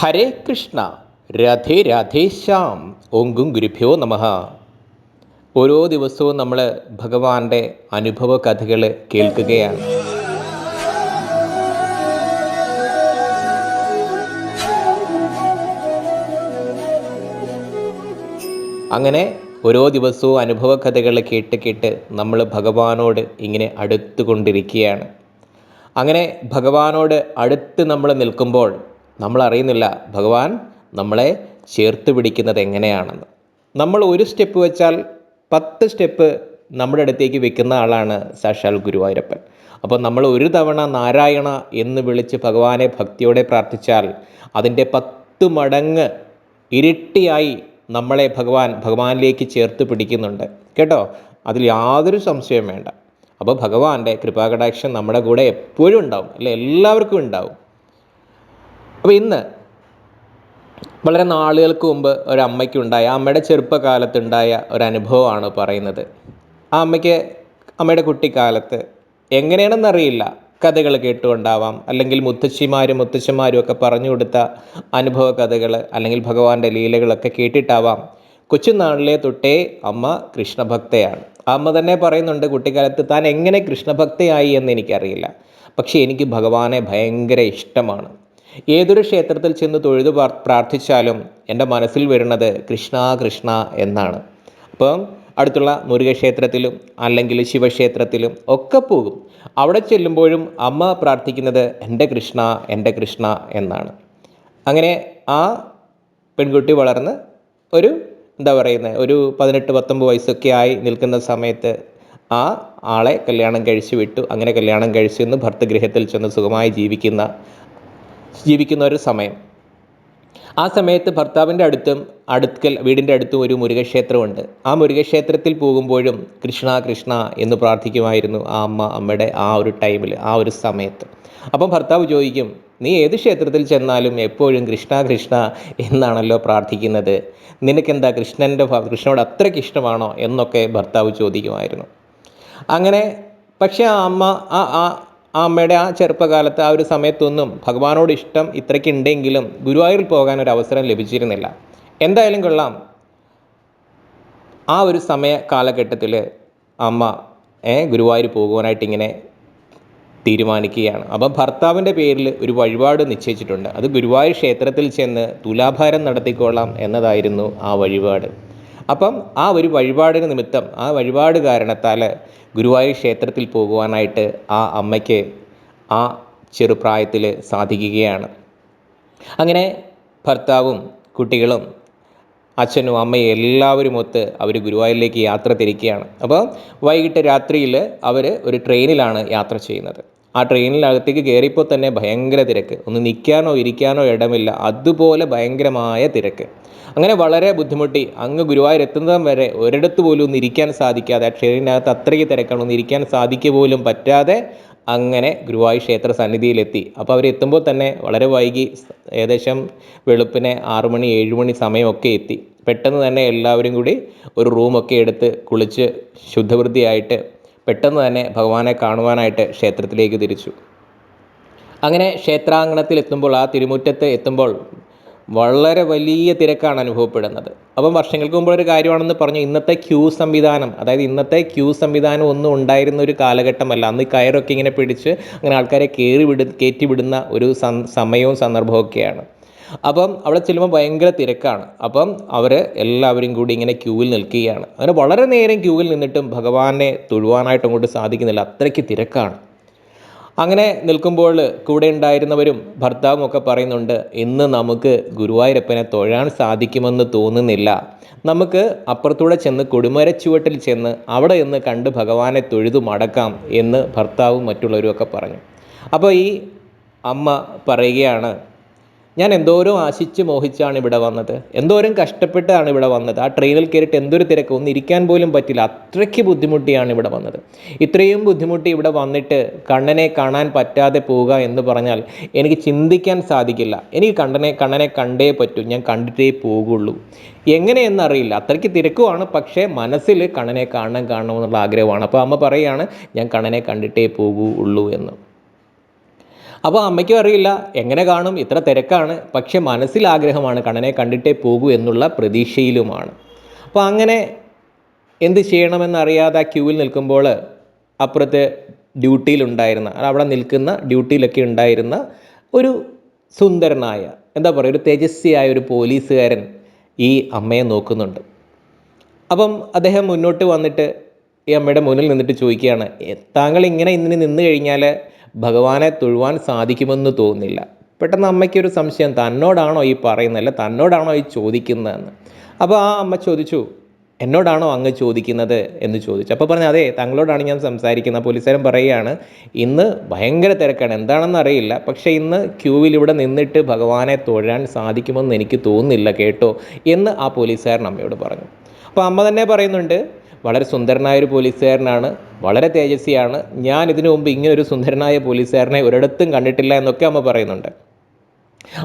ഹരേ കൃഷ്ണ രാധേ രാധേ ശ്യാം ഓങ്കും ഗുരുഭ്യോ നമ. ഓരോ ദിവസവും നമ്മൾ ഭഗവാന്റെ അനുഭവ കഥകൾ കേൾക്കുകയാണ്. അങ്ങനെ ഓരോ ദിവസവും അനുഭവ കഥകൾ കേട്ട് കേട്ട് നമ്മൾ ഭഗവാനോട് ഇങ്ങനെ അടുത്തുകൊണ്ടിരിക്കുകയാണ്. അങ്ങനെ ഭഗവാനോട് അടുത്ത് നമ്മൾ നിൽക്കുമ്പോൾ നമ്മൾ അറിയുന്നില്ല ഭഗവാൻ നമ്മളെ ചേർത്ത് പിടിക്കുന്നത് എങ്ങനെയാണെന്ന്. നമ്മൾ ഒരു സ്റ്റെപ്പ് വെച്ചാൽ പത്ത് സ്റ്റെപ്പ് നമ്മുടെ അടുത്തേക്ക് വെക്കുന്ന ആളാണ് സാക്ഷാൽ ഗുരുവായൂരപ്പൻ. അപ്പോൾ നമ്മൾ ഒരു തവണ നാരായണ എന്ന് വിളിച്ച് ഭഗവാനെ ഭക്തിയോടെ പ്രാർത്ഥിച്ചാൽ അതിന്റെ പത്ത് മടങ്ങ് ഇരട്ടിയായി നമ്മളെ ഭഗവാൻ ഭഗവാനിലേക്ക് ചേർത്ത് പിടിക്കുന്നുണ്ട്. കേട്ടോ? അതിൽ യാതൊരു സംശയവും വേണ്ട. അപ്പോൾ ഭഗവാന്റെ കൃപാകടാക്ഷം നമ്മുടെ കൂടെ എപ്പോഴും ഉണ്ടാവും. അല്ലെ? എല്ലാവർക്കും ഉണ്ടാവും. അപ്പോൾ ഇന്ന് വളരെ നാളുകൾക്ക് മുമ്പ് ഒരു അമ്മയ്ക്കുണ്ടായ അമ്മയുടെ ചെറുപ്പകാലത്തുണ്ടായ ഒരു അനുഭവമാണ് പറയുന്നത്. ആ അമ്മയ്ക്ക് അമ്മയുടെ കുട്ടിക്കാലത്ത് എങ്ങനെയാണെന്നറിയില്ല. കഥകൾ കേട്ടുകൊണ്ടാവാം അല്ലെങ്കിൽ മുത്തശ്ശിമാരും മുത്തശ്ശന്മാരും ഒക്കെ പറഞ്ഞു കൊടുത്ത അനുഭവ കഥകൾ അല്ലെങ്കിൽ ഭഗവാന്റെ ലീലകളൊക്കെ കേട്ടിട്ടാവാം. കൊച്ചുനാളിലെ തൊട്ടേ അമ്മ കൃഷ്ണഭക്തയാണ്. അമ്മ തന്നെ പറയുന്നുണ്ട് കുട്ടിക്കാലത്ത് താൻ എങ്ങനെ കൃഷ്ണഭക്തയായി എന്ന് എനിക്കറിയില്ല. പക്ഷേ എനിക്ക് ഭഗവാനെ ഭയങ്കര ഇഷ്ടമാണ്. ഏതൊരു ക്ഷേത്രത്തിൽ ചെന്ന് തൊഴുതു പ്രാർത്ഥിച്ചാലും എന്റെ മനസ്സിൽ വരുന്നത് കൃഷ്ണ കൃഷ്ണ എന്നാണ്. അപ്പം അടുത്തുള്ള മുരുകക്ഷേത്രത്തിലും അല്ലെങ്കിൽ ശിവക്ഷേത്രത്തിലും ഒക്കെ പോകും. അവിടെ ചെല്ലുമ്പോഴും അമ്മ പ്രാർത്ഥിക്കുന്നത് എന്റെ കൃഷ്ണ എന്റെ കൃഷ്ണ എന്നാണ്. അങ്ങനെ ആ പെൺകുട്ടി വളർന്ന് ഒരു എന്താ പറയുന്നത് ഒരു പതിനെട്ട് പത്തൊമ്പത് വയസ്സൊക്കെ ആയി നിൽക്കുന്ന സമയത്ത് ആ ആളെ കല്യാണം കഴിച്ചു വിട്ടു. അങ്ങനെ കല്യാണം കഴിച്ചു എന്ന് ഭർത്തഗൃഹത്തിൽ ചെന്ന് സുഖമായി ജീവിക്കുന്ന ജീവിക്കുന്ന ഒരു സമയം. ആ സമയത്ത് ഭർത്താവിന്റെ അടുത്തും അടുക്കൽ വീടിന്റെ അടുത്തും ഒരു മുരുകക്ഷേത്രമുണ്ട്. ആ മുരുകക്ഷേത്രത്തിൽ പോകുമ്പോഴും കൃഷ്ണ കൃഷ്ണ എന്ന് പ്രാർത്ഥിക്കുമായിരുന്നു ആ അമ്മ അമ്മയുടെ ആ ഒരു ടൈമിൽ ആ ഒരു സമയത്ത്. അപ്പം ഭർത്താവ് ചോദിക്കും നീ ഏത് ക്ഷേത്രത്തിൽ ചെന്നാലും എപ്പോഴും കൃഷ്ണ കൃഷ്ണ എന്നാണല്ലോ പ്രാർത്ഥിക്കുന്നത്? നിനക്കെന്താ കൃഷ്ണന്റെ കൃഷ്ണനോട് അത്രയ്ക്ക് ഇഷ്ടമാണോ? എന്നൊക്കെ ഭർത്താവ് ചോദിക്കുമായിരുന്നു. അങ്ങനെ പക്ഷേ ആ അമ്മ ആ ആ ആ അമ്മയുടെ ആ ചെറുപ്പകാലത്ത് ആ ഒരു സമയത്തൊന്നും ഭഗവാനോട് ഇഷ്ടം ഇത്രയ്ക്ക് ഉണ്ടെങ്കിലും ഗുരുവായൂരിൽ പോകാൻ ഒരു അവസരം ലഭിച്ചിരുന്നില്ല. എന്തായാലും കൊള്ളാം. ആ ഒരു സമയ കാലഘട്ടത്തിൽ അമ്മ ഏ, ഗുരുവായൂർ പോകുവാനായിട്ട് ഇങ്ങനെ തീരുമാനിക്കുകയാണ്. അപ്പം ഭർത്താവിന്റെ പേരിൽ ഒരു വഴിപാട് നിശ്ചയിച്ചിട്ടുണ്ട്. അത് ഗുരുവായൂർ ക്ഷേത്രത്തിൽ ചെന്ന് തുലാഭാരം നടത്തിക്കൊള്ളാം എന്നതായിരുന്നു ആ വഴിപാട്. അപ്പം ആ ഒരു വഴിപാടിന് നിമിത്തം ആ വഴിപാട് കാരണത്താൽ ഗുരുവായൂർ ക്ഷേത്രത്തിൽ പോകുവാനായിട്ട് ആ അമ്മയ്ക്ക് ആ ചെറുപ്രായത്തിൽ സാധിക്കുകയാണ്. അങ്ങനെ ഭർത്താവും കുട്ടികളും അച്ഛനും അമ്മയും എല്ലാവരും ഒത്ത് അവർ ഗുരുവായൂരിലേക്ക് യാത്ര തിരിക്കുകയാണ്. അപ്പോൾ വൈകിട്ട് രാത്രിയിൽ അവർ ഒരു ട്രെയിനിലാണ് യാത്ര ചെയ്യുന്നത്. ആ ട്രെയിനിനകത്തേക്ക് കയറിയപ്പോൾ തന്നെ ഭയങ്കര തിരക്ക്. ഒന്ന് നിൽക്കാനോ ഇരിക്കാനോ ഇടമില്ല. അതുപോലെ ഭയങ്കരമായ തിരക്ക്. അങ്ങനെ വളരെ ബുദ്ധിമുട്ടി. അങ്ങ് ഗുരുവായൂർ എത്തുന്നതും വരെ ഒരിടത്ത് പോലും ഒന്ന് ഇരിക്കാൻ സാധിക്കാതെ ആ ട്രെയിനിനകത്ത് അത്രയ്ക്ക് തിരക്കാണ് ഒന്ന് ഇരിക്കാൻ സാധിക്കുക പോലും പറ്റാതെ അങ്ങനെ ഗുരുവായൂർ ക്ഷേത്ര സന്നിധിയിലെത്തി. അപ്പോൾ അവരെത്തുമ്പോൾ തന്നെ വളരെ വൈകി ഏകദേശം വെളുപ്പിനെ ആറ് മണി ഏഴ് മണി സമയമൊക്കെ എത്തി. പെട്ടെന്ന് തന്നെ എല്ലാവരും കൂടി ഒരു റൂമൊക്കെ എടുത്ത് കുളിച്ച് ശുദ്ധവൃത്തിയായിട്ട് പെട്ടെന്ന് തന്നെ ഭഗവാനെ കാണുവാനായിട്ട് ക്ഷേത്രത്തിലേക്ക് തിരിച്ചു. അങ്ങനെ ക്ഷേത്രാങ്കണത്തിൽ എത്തുമ്പോൾ ആ തിരുമുറ്റത്ത് എത്തുമ്പോൾ വളരെ വലിയ തിരക്കാണ് അനുഭവപ്പെടുന്നത്. അപ്പം വർഷങ്ങൾക്ക് മുമ്പ് ഒരു കാര്യമാണെന്ന് പറഞ്ഞു ഇന്നത്തെ ക്യൂ സംവിധാനം അതായത് ഇന്നത്തെ ക്യൂ സംവിധാനം ഒന്നും ഉണ്ടായിരുന്ന ഒരു കാലഘട്ടമല്ല. അന്ന് കയറൊക്കെ ഇങ്ങനെ പിടിച്ച് അങ്ങനെ ആൾക്കാരെ കയറി വിടു കയറ്റി വിടുന്ന ഒരു സമയവും സന്ദർഭമൊക്കെയാണ് അപ്പം അവിടെ ചെല്ലുമ്പോൾ ഭയങ്കര തിരക്കാണ്. അപ്പം അവർ എല്ലാവരും കൂടി ഇങ്ങനെ ക്യൂവിൽ നിൽക്കുകയാണ്. അങ്ങനെ വളരെ നേരം ക്യൂവിൽ നിന്നിട്ടും ഭഗവാനെ തൊഴുവാനായിട്ട് അങ്ങോട്ട് സാധിക്കുന്നില്ല. അത്രയ്ക്ക് തിരക്കാണ്. അങ്ങനെ നിൽക്കുമ്പോൾ കൂടെ ഉണ്ടായിരുന്നവരും ഭർത്താവും ഒക്കെ പറയുന്നുണ്ട് ഇന്ന് നമുക്ക് ഗുരുവായൂരപ്പനെ തൊഴാൻ സാധിക്കുമെന്ന് തോന്നുന്നില്ല. നമുക്ക് അപ്പുറത്തൂടെ ചെന്ന് കൊടുമരച്ചുവട്ടിൽ ചെന്ന് അവിടെ നിന്ന് കണ്ട് ഭഗവാനെ തൊഴുതു മടക്കാം എന്ന് ഭർത്താവും മറ്റുള്ളവരും ഒക്കെ പറഞ്ഞു. അപ്പോൾ ഈ അമ്മ പറയുകയാണ് ഞാൻ എന്തോരം ആശിച്ച് മോഹിച്ചാണ് ഇവിടെ വന്നത്. എന്തോരം കഷ്ടപ്പെട്ടാണ് ഇവിടെ വന്നത്. ആ ട്രെയിനിൽ കയറിയിട്ട് എന്തൊരു തിരക്ക്. ഒന്ന് ഇരിക്കാൻ പോലും പറ്റില്ല. അത്രയ്ക്ക് ബുദ്ധിമുട്ടിയാണ് ഇവിടെ വന്നത്. ഇത്രയും ബുദ്ധിമുട്ടി ഇവിടെ വന്നിട്ട് കണ്ണനെ കാണാൻ പറ്റാതെ പോവുക എന്ന് പറഞ്ഞാൽ എനിക്ക് ചിന്തിക്കാൻ സാധിക്കില്ല. എനിക്ക് കണ്ണനെ കണ്ണനെ കണ്ടേ പറ്റൂ. ഞാൻ കണ്ടിട്ടേ പോകുള്ളൂ. എങ്ങനെയെന്നറിയില്ല. അത്രയ്ക്ക് തിരക്കുമാണ് പക്ഷേ മനസ്സിൽ കണ്ണനെ കാണണം കാണണമെന്നുള്ള ആഗ്രഹമാണ്. അപ്പോൾ അമ്മ പറയുകയാണ് ഞാൻ കണ്ണനെ കണ്ടിട്ടേ പോകുള്ളൂ എന്ന്. അപ്പോൾ അമ്മയ്ക്കും അറിയില്ല. എങ്ങനെ കാണും? ഇത്ര തിരക്കാണ്. പക്ഷേ മനസ്സിൽ ആഗ്രഹമാണ് കണ്ണനെ കണ്ടിട്ടേ പോകൂ എന്നുള്ള പ്രതീക്ഷയിലുമാണ്. അപ്പോൾ അങ്ങനെ എന്ത് ചെയ്യണമെന്നറിയാതെ ആ ക്യൂവിൽ നിൽക്കുമ്പോൾ അപ്പുറത്ത് ഡ്യൂട്ടിയിലുണ്ടായിരുന്ന അവിടെ നിൽക്കുന്ന ഡ്യൂട്ടിയിലൊക്കെ ഉണ്ടായിരുന്ന ഒരു സുന്ദരനായ എന്താ പറയുക ഒരു തേജസ്വിയായ ഒരു പോലീസുകാരൻ ഈ അമ്മയെ നോക്കുന്നുണ്ട്. അപ്പം അദ്ദേഹം മുന്നോട്ട് വന്നിട്ട് ഈ അമ്മയുടെ മുന്നിൽ നിന്നിട്ട് ചോദിക്കുകയാണ് താങ്കൾ ഇങ്ങനെ ഇന്നിന് നിന്ന് കഴിഞ്ഞാൽ ഭഗവാനെ തൊഴുവാൻ സാധിക്കുമെന്ന് തോന്നുന്നില്ല. പെട്ടെന്ന് അമ്മയ്ക്കൊരു സംശയം തന്നോടാണോ ഈ പറയുന്നത്? അല്ല തന്നോടാണോ ഈ ചോദിക്കുന്നതെന്ന്? അപ്പോൾ ആ അമ്മ ചോദിച്ചു എന്നോടാണോ അങ്ങ് ചോദിക്കുന്നത്? എന്ന് ചോദിച്ചു. അപ്പോൾ പറഞ്ഞു അതെ താങ്കളോടാണ് ഞാൻ സംസാരിക്കുന്നത്. പോലീസുകാരൻ പറയുകയാണ് ഇന്ന് ഭയങ്കര തിരക്കാണ്. എന്താണെന്ന് അറിയില്ല. പക്ഷേ ഇന്ന് ക്യൂവിൽ ഇവിടെ നിന്നിട്ട് ഭഗവാനെ തൊഴാൻ സാധിക്കുമെന്ന് എനിക്ക് തോന്നുന്നില്ല കേട്ടോ? എന്ന് ആ പോലീസുകാരൻ അമ്മയോട് പറഞ്ഞു. അപ്പോൾ അമ്മ തന്നെ പറയുന്നുണ്ട് വളരെ സുന്ദരനായ ഒരു പോലീസുകാരനാണ് വളരെ തേജസ്വിയാണ് ഞാൻ ഇതിനു മുമ്പ് ഇങ്ങനെ ഒരു സുന്ദരനായ പോലീസുകാരനെ ഒരിടത്തും കണ്ടിട്ടില്ല എന്നൊക്കെ അമ്മ പറയുന്നുണ്ട്.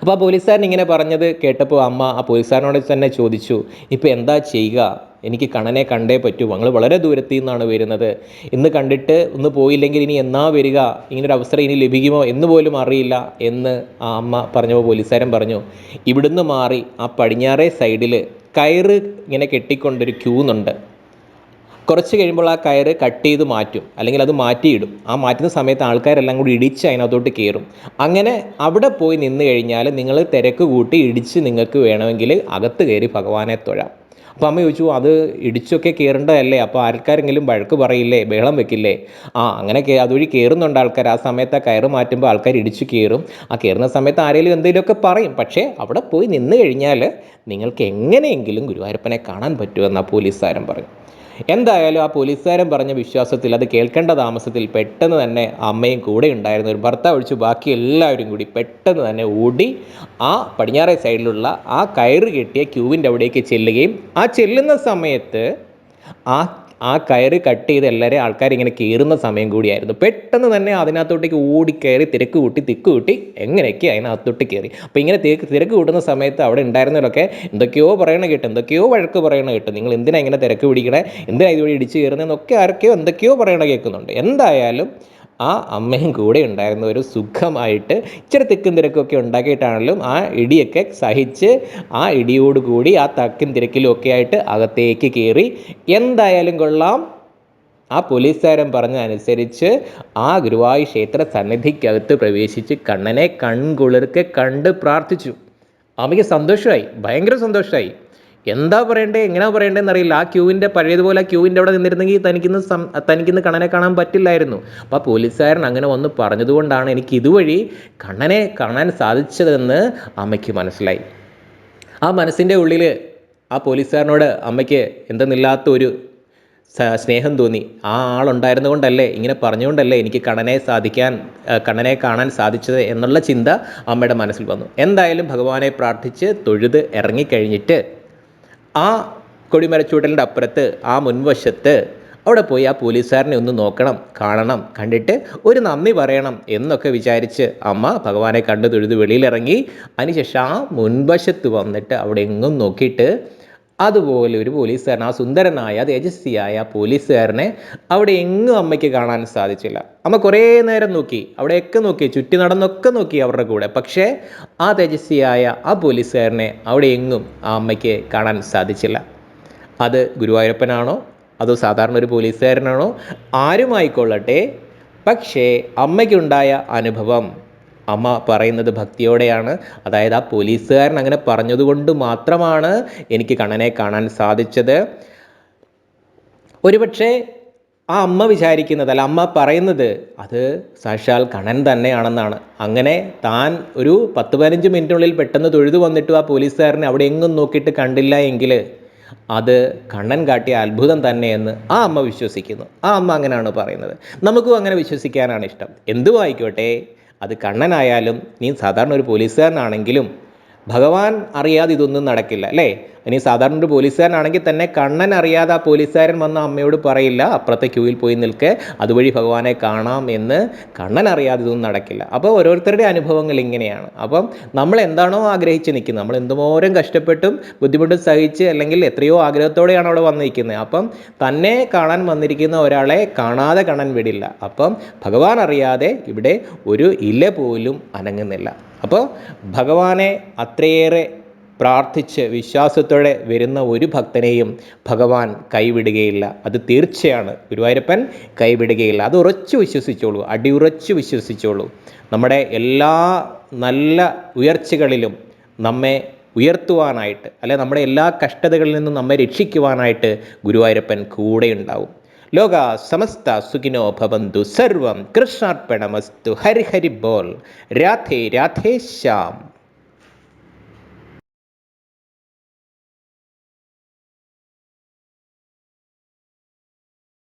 അപ്പോൾ ആ പോലീസുകാരൻ ഇങ്ങനെ പറഞ്ഞത് കേട്ടപ്പോൾ അമ്മ ആ പോലീസുകാരനോട് തന്നെ ചോദിച്ചു ഇപ്പോൾ എന്താ ചെയ്യുക? എനിക്ക് കണനെ കണ്ടേ പറ്റൂ. ഞങ്ങൾ വളരെ ദൂരത്തു നിന്നാണ് വരുന്നത്. ഇന്ന് കണ്ടിട്ട് ഒന്ന് പോയില്ലെങ്കിൽ ഇനി എന്നാ വരിക? ഇങ്ങനൊരു അവസരം ഇനി ലഭിക്കുമോ എന്ന് പോലും അറിയില്ല എന്ന് ആ അമ്മ പറഞ്ഞപ്പോൾ പോലീസുകാരൻ പറഞ്ഞു ഇവിടുന്ന് മാറി ആ പടിഞ്ഞാറേ സൈഡിൽ കയറ് ഇങ്ങനെ കെട്ടിക്കൊണ്ടൊരു ക്യൂന്നുണ്ട്. കുറച്ച് കഴിയുമ്പോൾ ആ കയറ് കട്ട് ചെയ്ത് മാറ്റും. അല്ലെങ്കിൽ അത് മാറ്റിയിടും. ആ മാറ്റുന്ന സമയത്ത് ആൾക്കാരെല്ലാം കൂടി ഇടിച്ച് അതിനകത്തോട്ട് കയറും. അങ്ങനെ അവിടെ പോയി നിന്ന് കഴിഞ്ഞാൽ നിങ്ങൾ തിരക്ക് കൂട്ടി ഇടിച്ച് നിങ്ങൾക്ക് വേണമെങ്കിൽ അകത്ത് കയറി ഭഗവാനെ തൊഴാം. അപ്പോൾ അമ്മ ചോദിച്ചു അത് ഇടിച്ചൊക്കെ കയറേണ്ടതല്ലേ? അപ്പോൾ ആൾക്കാരെങ്കിലും വഴക്ക് പറയില്ലേ? ബഹളം വെക്കില്ലേ? ആ അങ്ങനെ അതുവഴി കയറുന്നുണ്ട് ആൾക്കാർ. ആ സമയത്ത് ആ കയറ് മാറ്റുമ്പോൾ ആൾക്കാർ ഇടിച്ചു കയറും. ആ കയറുന്ന സമയത്ത് ആരെങ്കിലും എന്തെങ്കിലുമൊക്കെ പറയും. പക്ഷേ അവിടെ പോയി നിന്ന് കഴിഞ്ഞാൽ നിങ്ങൾക്ക് എങ്ങനെയെങ്കിലും ഗുരുവായൂരപ്പനെ കാണാൻ പറ്റുമെന്ന് ആ പോലീസുകാരൻ പറഞ്ഞു എന്തായാലും ആ പോലീസുകാരൻ പറഞ്ഞ വിശ്വാസത്തിൽ അത് കേൾക്കേണ്ട താമസത്തിൽ പെട്ടെന്ന് തന്നെ അമ്മയും കൂടെ ഉണ്ടായിരുന്ന ഒരു ഭർത്താവ് ഒഴിച്ച് ബാക്കി എല്ലാവരും കൂടി പെട്ടെന്ന് തന്നെ ഓടി ആ പടിഞ്ഞാറേ സൈഡിലുള്ള ആ കയറ് കെട്ടിയ ക്യൂവിന്റെ അവിടേക്ക് ചെല്ലുകയും ആ ചെല്ലുന്ന സമയത്ത് ആ ആ കയറ് കട്ട് ചെയ്ത് എല്ലാവരും ആൾക്കാർ ഇങ്ങനെ കയറുന്ന സമയം കൂടിയായിരുന്നു. പെട്ടെന്ന് തന്നെ അതിനകത്തോട്ടേക്ക് ഓടിക്കയറി തിരക്ക് കൂട്ടി തിക്ക് കൂട്ടി എങ്ങനെയൊക്കെ അതിനകത്തോട്ട് കയറി. അപ്പോൾ ഇങ്ങനെ തിരക്ക് തിരക്ക് കൂട്ടുന്ന സമയത്ത് അവിടെ ഉണ്ടായിരുന്നവരൊക്കെ എന്തൊക്കെയോ പറയണ കേട്ട് എന്തൊക്കെയോ വഴക്ക് പറയണ കേട്ട് നിങ്ങൾ എന്തിനാ ഇങ്ങനെ തിരക്ക് പിടിക്കണേ? എന്തിനാ ഇതുവഴി ഇടിച്ച് കയറുന്നതെന്നൊക്കെ ആരൊക്കെയോ എന്തൊക്കെയോ പറയണ കേൾക്കുന്നുണ്ട്. എന്തായാലും ആ അമ്മയും കൂടെ ഉണ്ടായിരുന്ന ഒരു സുഖമായിട്ട് ഇച്ചിരി തിക്കും തിരക്കൊക്കെ ഉണ്ടാക്കിയിട്ടാണെങ്കിലും ആ ഇടിയൊക്കെ സഹിച്ച് ആ ഇടിയോടുകൂടി ആ തക്കും തിരക്കിലും ഒക്കെ ആയിട്ട് അകത്തേക്ക് കയറി എന്തായാലും കൊള്ളാം. ആ പോലീസുകാരൻ പറഞ്ഞതനുസരിച്ച് ആ ഗുരുവായൂർ ക്ഷേത്ര സന്നിധിക്കകത്ത് പ്രവേശിച്ച് കണ്ണനെ കൺകുളിർക്കെ കണ്ട് പ്രാർത്ഥിച്ചു. അമ്മയ്ക്ക് സന്തോഷമായി ഭയങ്കര സന്തോഷമായി. എന്താ പറയണ്ടേ? എങ്ങനെയാ പറയണ്ടേന്ന് അറിയില്ല ആ ക്യൂവിന്റെ പഴയതുപോലെ ആ ക്യൂവിന്റെ അവിടെ നിന്നിരുന്നെങ്കിൽ തനിക്കിന്ന് സം തനിക്കിന്ന് കണ്ണനെ കാണാൻ പറ്റില്ലായിരുന്നു. അപ്പോൾ ആ പോലീസുകാരൻ അങ്ങനെ വന്ന് പറഞ്ഞതുകൊണ്ടാണ് എനിക്ക് ഇതുവഴി കണ്ണനെ കാണാൻ സാധിച്ചതെന്ന് അമ്മയ്ക്ക് മനസ്സിലായി. ആ മനസ്സിന്റെ ഉള്ളിൽ ആ പോലീസുകാരനോട് അമ്മയ്ക്ക് എന്തെന്നില്ലാത്ത ഒരു സ്നേഹം തോന്നി. ആ ആളുണ്ടായിരുന്നു കൊണ്ടല്ലേ ഇങ്ങനെ പറഞ്ഞുകൊണ്ടല്ലേ എനിക്ക് കണ്ണനെ സാധിക്കാൻ കണ്ണനെ കാണാൻ സാധിച്ചത് എന്നുള്ള ചിന്ത അമ്മയുടെ മനസ്സിൽ വന്നു. എന്തായാലും ഭഗവാനെ പ്രാർത്ഥിച്ച് തൊഴുത് ഇറങ്ങിക്കഴിഞ്ഞിട്ട് ആ കൊടിമരച്ചൂട്ടലിന്റെ അപ്പുറത്ത് ആ മുൻവശത്ത് അവിടെ പോയി ആ പോലീസുകാരനെ ഒന്ന് നോക്കണം കാണണം കണ്ടിട്ട് ഒരു നന്ദി പറയണം എന്നൊക്കെ വിചാരിച്ച് അമ്മ ഭഗവാനെ കണ്ടു തൊഴുത് വെളിയിലിറങ്ങി. അതിനുശേഷം ആ മുൻവശത്ത് വന്നിട്ട് അവിടെ എങ്ങും നോക്കിയിട്ട് അതുപോലെ ഒരു പോലീസുകാരൻ ആ സുന്ദരനായ തേജസ്വിയായ പോലീസുകാരനെ അവിടെ എങ്ങും അമ്മയ്ക്ക് കാണാൻ സാധിച്ചില്ല. അമ്മ കുറേ നേരം നോക്കി അവിടെയൊക്കെ നോക്കി ചുറ്റി നടന്നൊക്കെ നോക്കി അവരുടെ കൂടെ. പക്ഷേ ആ തേജസ്വിയായ ആ പോലീസുകാരനെ അവിടെ എങ്ങും ആ അമ്മയ്ക്ക് കാണാൻ സാധിച്ചില്ല. അത് ഗുരുവായൂരപ്പനാണോ? അതോ സാധാരണ ഒരു പോലീസുകാരനാണോ? ആരുമായിക്കൊള്ളട്ടെ? പക്ഷേ അമ്മയ്ക്കുണ്ടായ അനുഭവം അമ്മ പറയുന്നത് ഭക്തിയോടെയാണ്. അതായത് ആ പോലീസുകാരൻ അങ്ങനെ പറഞ്ഞതുകൊണ്ട് മാത്രമാണ് എനിക്ക് കണ്ണനെ കാണാൻ സാധിച്ചത്. ഒരുപക്ഷെ ആ അമ്മ വിചാരിക്കുന്നത് അല്ല അമ്മ പറയുന്നത് അത് സാക്ഷാൽ കണ്ണൻ തന്നെയാണെന്നാണ്. അങ്ങനെ താൻ ഒരു പത്ത് പതിനഞ്ച് മിനിറ്റിനുള്ളിൽ പെട്ടെന്ന് തൊഴുതു വന്നിട്ട് ആ പോലീസുകാരനെ അവിടെ എങ്ങും നോക്കിയിട്ട് കണ്ടില്ല എങ്കിൽ അത് കണ്ണൻ കാട്ടിയ അത്ഭുതം തന്നെയെന്ന് ആ അമ്മ വിശ്വസിക്കുന്നു. ആ അമ്മ അങ്ങനെയാണ് പറയുന്നത്. നമുക്കും അങ്ങനെ വിശ്വസിക്കാനാണ് ഇഷ്ടം. എന്തും ആയിക്കോട്ടെ? അത് കണ്ണനായാലും നീ സാധാരണ ഒരു പോലീസുകാരനാണെങ്കിലും ഭഗവാൻ അറിയാതെ ഇതൊന്നും നടക്കില്ല അല്ലേ? ഇനി സാധാരണ ഒരു പോലീസുകാരനാണെങ്കിൽ തന്നെ കണ്ണൻ അറിയാതെ ആ പോലീസുകാരൻ വന്ന അമ്മയോട് പറയില്ല. അപ്പുറത്തെ ക്യൂവിൽ പോയി നിൽക്കെ. അതുവഴി ഭഗവാനെ കാണാം എന്ന് കണ്ണൻ അറിയാതെ ഇതൊന്നും നടക്കില്ല. അപ്പോൾ ഓരോരുത്തരുടെ അനുഭവങ്ങൾ ഇങ്ങനെയാണ്. അപ്പം നമ്മൾ എന്താണോ ആഗ്രഹിച്ച് നിൽക്കുന്നത് നമ്മൾ എന്തുമോരം കഷ്ടപ്പെട്ടും ബുദ്ധിമുട്ടും സഹിച്ച് അല്ലെങ്കിൽ എത്രയോ ആഗ്രഹത്തോടെയാണ് അവിടെ വന്നിരിക്കുന്നത്. അപ്പം തന്നെ കാണാൻ വന്നിരിക്കുന്ന ഒരാളെ കാണാതെ കാണാൻ വിടില്ല. അപ്പം ഭഗവാൻ അറിയാതെ ഇവിടെ ഒരു ഇല പോലും അനങ്ങുന്നില്ല. അപ്പോൾ ഭഗവാനെ അത്രയേറെ പ്രാർത്ഥിച്ച് വിശ്വാസത്തോടെ വരുന്ന ഒരു ഭക്തനെയും ഭഗവാൻ കൈവിടുകയില്ല. അത് തീർച്ചയാണ്. ഗുരുവായൂരപ്പൻ കൈവിടുകയില്ല. അത് ഉറച്ചു വിശ്വസിച്ചോളൂ. അടിയുറച്ചു വിശ്വസിച്ചോളൂ. നമ്മുടെ എല്ലാ നല്ല ഉയർച്ചകളിലും നമ്മെ ഉയർത്തുവാനായിട്ട് അല്ലെ നമ്മുടെ എല്ലാ കഷ്ടതകളിൽ നിന്നും നമ്മെ രക്ഷിക്കുവാനായിട്ട് ഗുരുവായൂരപ്പൻ കൂടെ ഉണ്ടാവും ലോക സമസ്ത സുഖിനോ ഭവന്തു. സർവം കൃഷ്ണാർപ്പണമസ്തു. ഹരിഹരി ഹരി ബോൾ. രാധേ രാധേ ശ്യാം.